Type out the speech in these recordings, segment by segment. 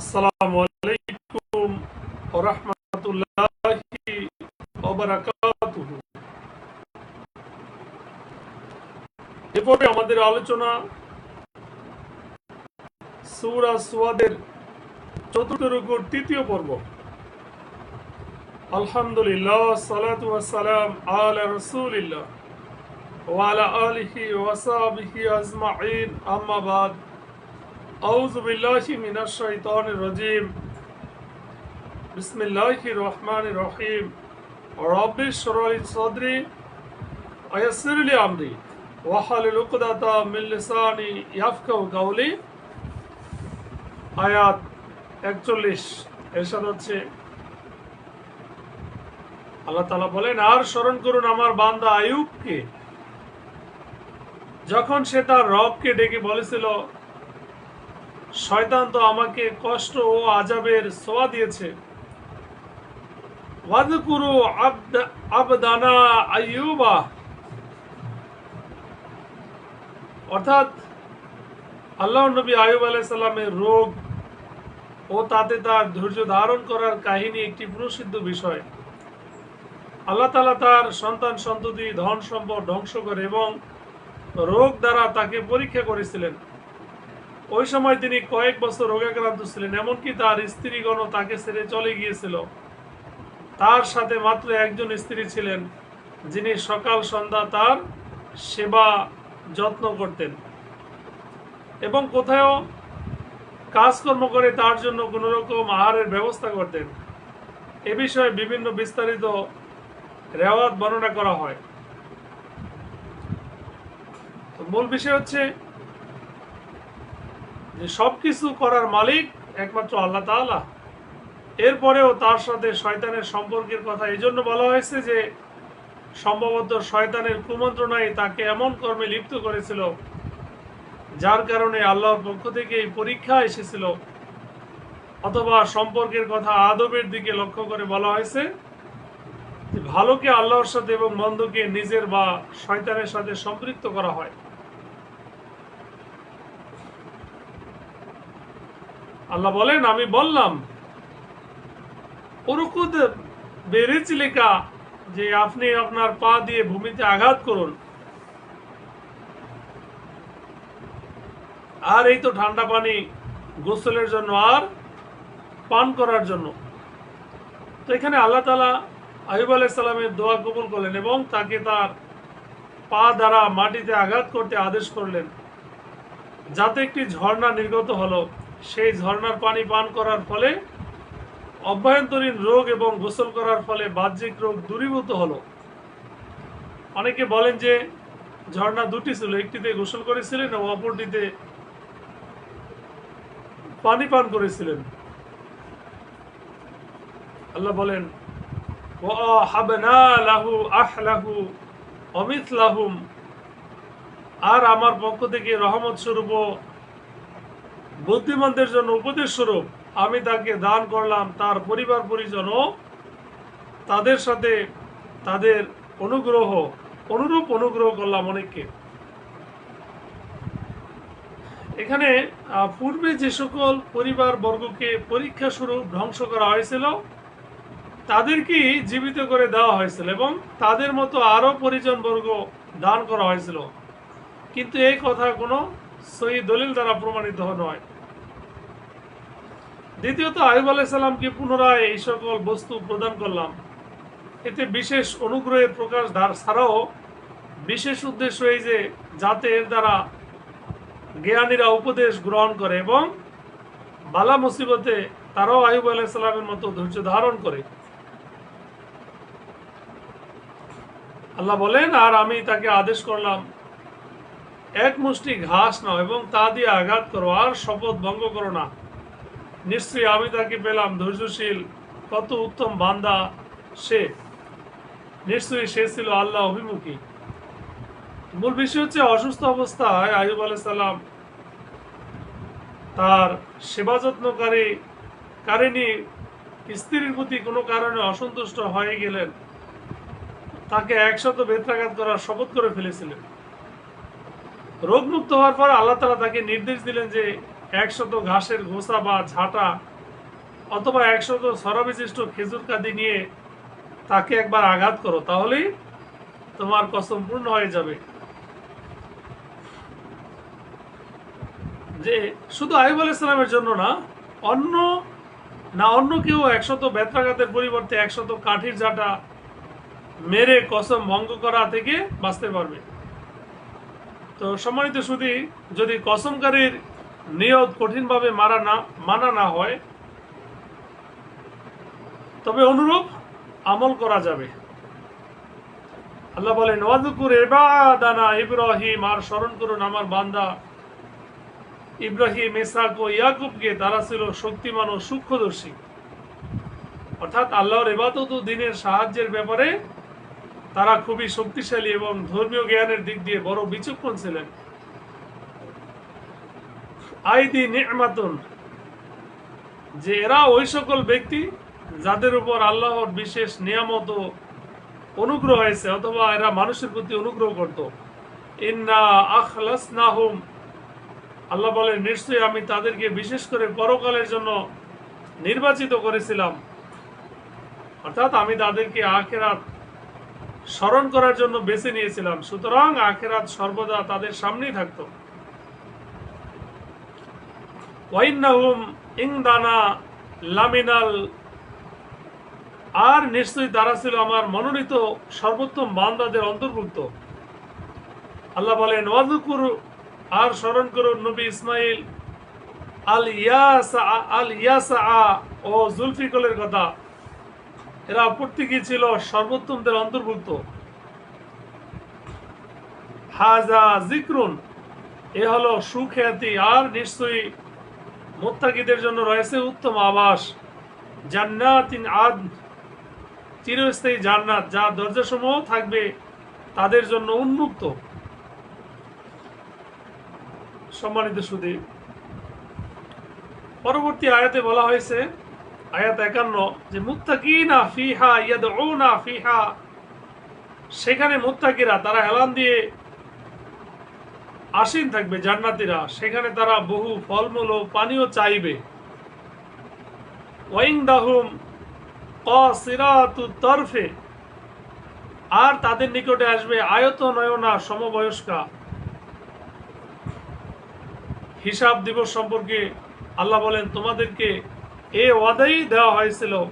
আসসালামু আলাইকুম এরপরে আমাদের আলোচনা সূরা সুয়াদের চতুর্থ রুকুর তৃতীয় পর্ব। আলহামদুলিল্লাহ, সালাতু আলা আলিহি আজমাইন। বাদ। أعوذ بالله من الشيطان الرجيم بسم الله الرحمن الرحيم رب اشرح لي صدري ويسر لي أمري واحلل عقدة من لساني يفقهوا قولي আয়াত একচল্লিশ এরশাদ হচ্ছে আল্লাহ তালা বলেন আর স্মরণ করুন আমার বান্দা আয়ুবকে যখন সে তার রবকে ডেকে বলেছিল শয়তান তো আমাকে কষ্ট ও আজাবের সোয়া দিয়েছে। ওয়াদকুরু আবদানা আইয়ুবা। অর্থাৎ আল্লাহ নবী আয়ুব আলাইসাল্লামের রোগ ও তাতে তার ধৈর্য ধারণ করার কাহিনী একটি প্রসিদ্ধ বিষয়। আল্লাহ তালা তার সন্তান, সন্ততি, ধন সম্পদ ধ্বংস করে এবং রোগ দ্বারা তাকে পরীক্ষা করেছিলেন। ওই সময় তিনি কয়েক বছর রোগাক্রান্ত ছিলেন, এমনকি তার স্ত্রীগণ তাকে ছেড়ে চলে গিয়েছিল। তার সাথে মাত্র একজন স্ত্রী ছিলেন, যিনি সকাল সন্ধ্যা তার সেবা যত্ন করতেন। এবং কোথাও কাজকর্ম করে তার জন্য কোনো রকম আহারের ব্যবস্থা করতেন। এ বিষয়ে বিভিন্ন বিস্তারিত রেওয়াত বর্ণনা করা হয়। মূল বিষয় হচ্ছে যে সবকিছু করার মালিক একমাত্র আল্লাহ তাআলা। এরপরেও তার সাথে শয়তানের সম্পর্কের কথা এই জন্য বলা হয়েছে যে, সম্ভবত শয়তানের কুমন্ত্রণায় তাকে এমন কর্মে লিপ্ত করেছিল, যার কারণে আল্লাহর পক্ষ থেকে এই পরীক্ষা এসেছিল। অথবা সম্পর্কের কথা আদবের দিকে লক্ষ্য করে বলা হয়েছে ভালোকে আল্লাহর সাথে এবং মন্দকে নিজের বা শয়তানের সাথে সম্পৃক্ত করা হয়। আল্লাহ বলেন, আমি বললাম ওরকুদ লেখা, যে আপনি আপনার পা দিয়ে ভূমিতে আঘাত করুন। আর এই তো ঠান্ডা পানি গোসলের জন্য আর পান করার জন্য। তো এখানে আল্লাহ তালা আয়ুব আলাইসাল্লামের দোয়া কবুল করলেন এবং তাকে তার পা দ্বারা মাটিতে আঘাত করতে আদেশ করলেন, যাতে একটি ঝর্ণা নির্গত হলো। সেই ঝর্ণার পানি পান করার ফলে অভ্যন্তরীণ রোগ এবং গোসল করার ফলে বাহ্যিক রোগ দূরীভূত হলো। অনেকে বলেন যে ঝর্ণা দুটি ছিল, একটিতে গোসল করেছিলেন ও অপরটিতে পানি পান করেছিলেন। আল্লাহ বলেন লাহু আহলাহু অমিত লাহুম আর আমার পক্ষ থেকে রহমত স্বরূপ বুদ্ধিমানদের জন্য উপদেশ স্বরূপ আমি তাকে দান করলাম, তার পরিবার পরিজন তাদের সাথে তাদের অনুগ্রহ, অনুরূপ অনুগ্রহ করলাম অনেককে। এখানে পূর্বে যে সকল পরিবার বর্গকে পরীক্ষা স্বরূপ ধ্বংস করা হয়েছিল, তাদেরকেই জীবিত করে দেওয়া হয়েছিল এবং তাদের মতো আরও পরিজন বর্গ দান করা হয়েছিল। কিন্তু এই কথা কোনো সহি দলিল দ্বারা প্রমাণিত নয় দ্বিতীয়ত, আয়ুব আলাইসাল্লামকে পুনরায় এই সকল বস্তু প্রদান করলাম। এতে বিশেষ অনুগ্রহের প্রকাশ ধার- ছাড়াও বিশেষ উদ্দেশ্য এই যে যাতে এর দ্বারা জ্ঞানীরা উপদেশ গ্রহণ করে এবং বালা মুসিবতে তারাও আয়ুব আলাইসাল্লামের মতো ধৈর্য ধারণ করে। আল্লাহ বলেন, আর আমি তাকে আদেশ করলাম এক মুষ্টি ঘাস নাও এবং তা দিয়ে আঘাত করো, আর শপথ ভঙ্গ করো না। নিশ্চয়ই আমি তাকে পেলাম, ধৈর্যশীল, কত উত্তম বান্দা সে। নিশ্চয়ই সে ছিল আল্লাহ অভিমুখী। মূল বিষয় হচ্ছে অসুস্থ অবস্থায় আয়ুব আলাইসাল্লাম তার সেবা যত্নকারী কারিনী স্ত্রীর প্রতি কোনো কারণে অসন্তুষ্ট হয়ে গেলেন। তাকে একশত বেত্রাঘাত করার শপথ করে ফেলেছিলেন। রোগমুক্ত হওয়ার পর আল্লাহ তালা তাকে নির্দেশ দিলেন যে একশত ঘাসের গোসা বা ঝাঁটা অথবা একশত সরবিশিষ্ট খেজুর কাদি নিয়ে তাকে একবার আঘাত করো, তাহলেই তোমার কসম পূর্ণ হয়ে যাবে। যে শুধু আইব আলাইসালামের জন্য না, অন্য না অন্য কেউ একশত বেত্রাঘাতের পরিবর্তে একশত কাঠির ঝাঁটা মেরে কসম ভঙ্গ করা থেকে বাঁচতে পারবে। তো সম্মানিত শুধু যদি কসমকারীর নিয়ত কঠিনভাবে মারা না, মানা না হয়, তবে অনুরূপ আমল করা যাবে। আল্লাহ বলেন ওয়াদুকুর এবাদানা ইব্রাহিম আর স্মরণ করুন আমার বান্দা ইব্রাহিম ইসাক ও ইয়াকুবকে, তারা ছিল শক্তিমান ও সূক্ষ্মদর্শী। অর্থাৎ আল্লাহর এবাদত দিনের সাহায্যের ব্যাপারে তারা খুবই শক্তিশালী এবং ধর্মীয় জ্ঞানের দিক দিয়ে বড় বিচক্ষণ ছিলেন। আইদি নি'মাতুন, যে এরা ওই সকল ব্যক্তি যাদের উপর আল্লাহর বিশেষ নিয়ামত অনুগ্রহ হয়েছে অথবা এরা মানুষের প্রতি অনুগ্রহ করত। ইন্না আখলাসনাহুম, আল্লাহ বলেন, নিশ্চয়ই আমি তাদেরকে বিশেষ করে পরকালের জন্য নির্বাচিত করেছিলাম। অর্থাৎ আমি তাদেরকে আখেরাত স্মরণ করার জন্য বেছে নিয়েছিলাম। সুতরাং আখেরাত সর্বদা তাদের সামনেই থাকত। লামিনাল। আর নিশ্চয়ই তারা ছিল আমার মনোনীত সর্বোত্তম বান্দাদের অন্তর্ভুক্ত। আল্লাহ বলেন ওয়াদুকুর আর স্মরণ করুন নবী ইসমাইল। আল ইয়াসা আল ইয়াসা ও জুলফিকলের কথা। এরা প্রত্যেকেই ছিল? সর্বোত্তমদের অন্তর্ভুক্ত। হাজা জিক্রুন, এ হলো সুখ্যাতি, আর নিশ্চয়ই মোত্তাকিদের জন্য রয়েছে উত্তম আবাস। জান্নাতিন আদ, চিরস্থায়ী জান্নাত, যা দরজাসমূহ থাকবে তাদের জন্য উন্মুক্ত। সম্মানিত সুদী পরবর্তী আয়াতে বলা হয়েছে আয়াত একান্ন, যে মুত্তাকিনা ফিহা, ইয়াদউনা ফিহা। সেখানে মুত্তাকিরা, তারা এলান দিয়ে আসীন থাকবে, জান্নাতীরা। সেখানে তারা বহু ফলমূল ও পানীয় চাইবে। ওয়াইংদাহুম তরফে। আর তাদের নিকটে আসবে আয়ত নয়না সমবয়স্কা। হিসাব দিবস সম্পর্কে আল্লাহ বলেন, তোমাদেরকে এ ওয়াদাই দেওয়া হয়েছিল।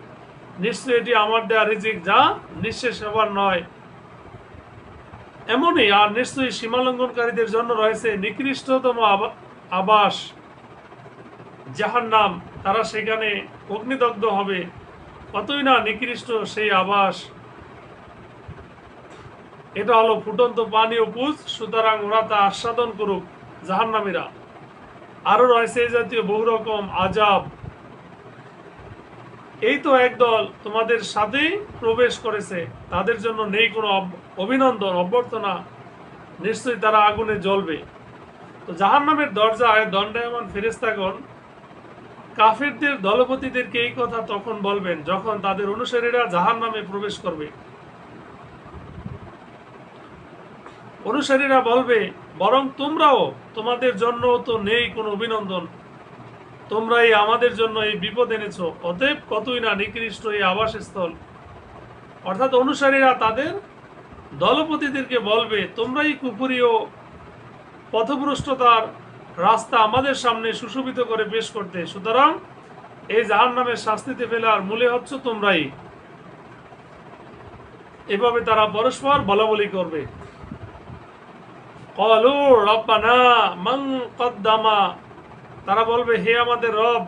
নিশ্চয় এটি আমার দেওয়া রিজিক, যা নিঃশেষ হবার নয়। এমনই, আর নিশ্চয়ই সীমালঙ্ঘনকারীদের জন্য রয়েছে নিকৃষ্টতম আবা- আবাস। যাহার নাম তারা সেখানে অগ্নিদগ্ধ হবে। কতই না নিকৃষ্ট সেই আবাস। এটা হলো ফুটন্ত পানি ও পুজ, সুতরাং ওরা তা আস্বাদন করুক, জাহান্নামীরা। আরও রয়েছে এই জাতীয় বহু রকম আজাব। এই তো একদল তোমাদের সাথেই প্রবেশ করেছে। তাদের জন্য নেই কোনো অভিনন্দন, অভ্যর্থনা। নিশ্চয়ই তারা আগুনে জ্বলবে। তো জাহান নামের দরজায় দণ্ডায়মান ফেরেস্তাগণ কাফিরদের দলপতিদেরকে এই কথা তখন বলবেন, যখন তাদের অনুসারীরা জাহান নামে প্রবেশ করবে। অনুসারীরা বলবে, বরং তোমরাও তোমাদের জন্য তো নেই কোনো অভিনন্দন। তোমরাই আমাদের জন্য এই বিপদ এনেছো। অতএব কতই না নিকৃষ্ট এই আবাসস্থল। অর্থাৎ অনুসারীরা তাদের দলপতিদেরকে বলবে, তোমরাই কুপুরি ও পথভ্রষ্টতার রাস্তা আমাদের সামনে সুশোভিত করে পেশ করতে। সুতরাং এই জাহান নামের শাস্তিতে ফেলার মূলে হচ্ছে তোমরাই। এভাবে তারা পরস্পর বলাবলি করবে। কলু রব্বানা মং কদ্দামা তারা বলবে, হে আমাদের রব,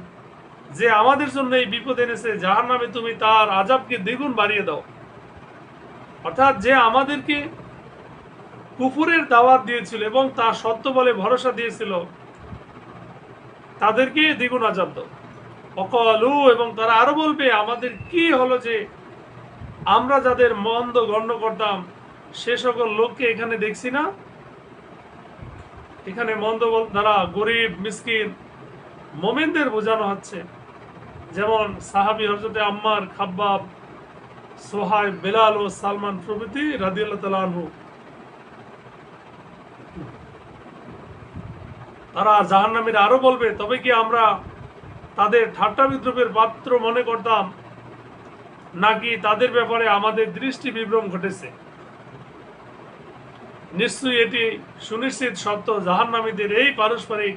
যে আমাদের জন্য এই বিপদ এনেছে যাহার নামে তুমি তার আজাবকে দ্বিগুণ বাড়িয়ে দাও। অর্থাৎ যে আমাদেরকে কুফুরের দাওয়াত দিয়েছিল এবং তা সত্য বলে ভরসা দিয়েছিল, তাদেরকে দ্বিগুণ আজাব দাও। অকলু, এবং তারা আরও বলবে, আমাদের কি হলো যে আমরা যাদের মন্দ গণ্য করতাম, সে সকল লোককে এখানে দেখছি না? এখানে মন্দ বল দ্বারা গরিব, মিসকিন মোমেনদের বোঝানো হচ্ছে। যেমন সাহাবি হজরতে আম্মার, খাব্বাব সোহাই বেলাল ও সালমান প্রভৃতি আনহু। তারা জাহান্নামীরা আরও বলবে, তবে কি আমরা তাদের ঠাট্টা বিদ্রুপের পাত্র মনে করতাম? নাকি তাদের ব্যাপারে আমাদের দৃষ্টি বিভ্রম ঘটেছে? নিশ্চয়ই এটি সুনিশ্চিত সত্য, জাহান্নামীদের এই পারস্পরিক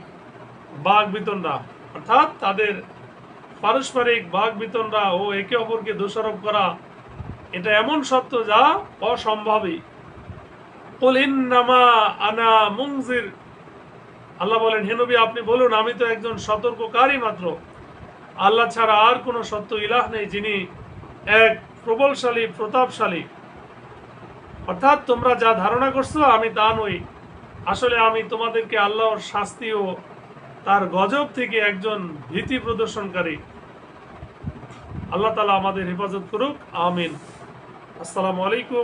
বাঘ বিতণ্ডা অর্থাৎ তাদের পারস্পরিক বাঘ বিতণ্ডা ও একে অপরকে দোষারোপ করা, এটা এমন সত্য যা অসম্ভবই। কুল ইন্নামা আনা মুনজির। আল্লাহ বলেন, হে নবী, আপনি বলুন, আমি তো একজন সতর্ককারী মাত্র। আল্লাহ ছাড়া আর কোনো সত্য ইলাহ নেই যিনি এক প্রবলশালী, প্রতাপশালী। অর্থাৎ তোমরা যা ধারণা করছ, আমি তা নই। আসলে আমি তোমাদেরকে আল্লাহর শাস্তি ও তার গজব থেকে একজন ভীতি প্রদর্শনকারী। আল্লাহ তালা আমাদের হেফাজত করুক আমিন। আসসালামু আলাইকুম